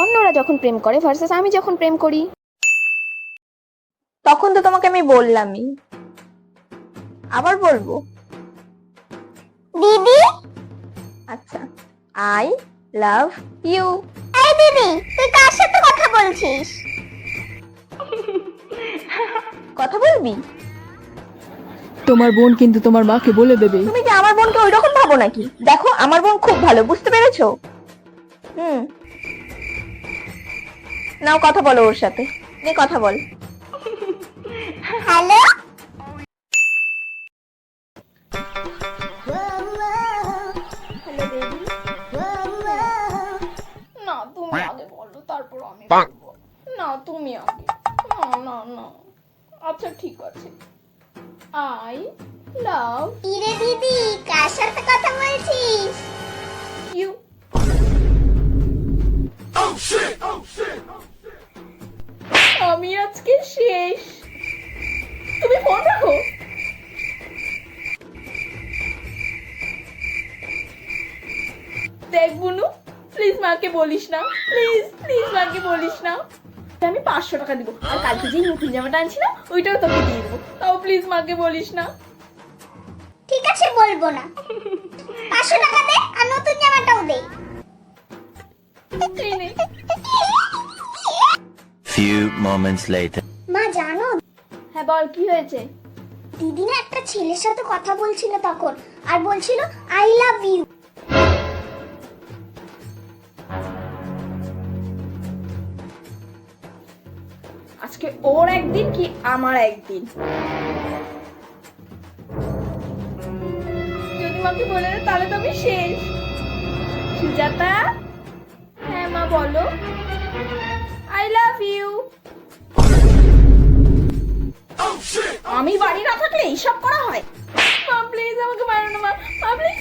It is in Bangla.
অন্যরা যখন প্রেম করে ভার্সেস আমি যখন প্রেম করি। তখন তো তোমাকে আমি বললামই। আবার বলব? দিদি? আচ্ছা। আই লাভ ইউ এই দিদি তুই কার সাথে কথা বলছিস? কথা বলবি? তোমার বোন কিন্তু তোমার মাকে বলে দেবে। তুমি কি আমার বোনকে ওই রকম ভাবো নাকি? দেখো আমার বোন খুব ভালো বুঝতে পেরেছ? হুম। নাও কথা বলো ওর সাথে। নে কথা বল। হ্যালো? না তুমি আগে বলো তারপর আমি বলব। না তুমি আগে। না না না। আচ্ছা ঠিক আছে। আই লাভ ইরে দিদি আমি আজকে শেষ। তুমি ফোন রাখো দেখ বুনু প্লিজ মাকে বলিস না। প্লিজ প্লিজ মাকে বলিস না। আমি পাঁচশো টাকা দিব। আর কালকে যেই নতুন জামাটা আনছি না, ওইটাও তোকে দিয়ে দেবো। তাও প্লিজ মাকে বলিস না। ঠিক আছে, বলব না। পাঁচশো টাকা দে আর নতুন জামাটাও দে। Few moments later. মা জানো? হ্যাঁ বল কি হয়েছে? দিদি না একটা ছেলের সাথে কথা বলছিল তখন আর বলছিল আই লাভ ইউ আজকে ওর একদিন কি আমার একদিন? যদি মাকে বলে না তাহলে তো আমি শেষ। সুজাতা? হ্যাঁ মা বলো। আমি বাড়ি না থাকলে এইসব করা হয়। মা প্লিজ আমাকে মারো না, মা। মা প্লিজ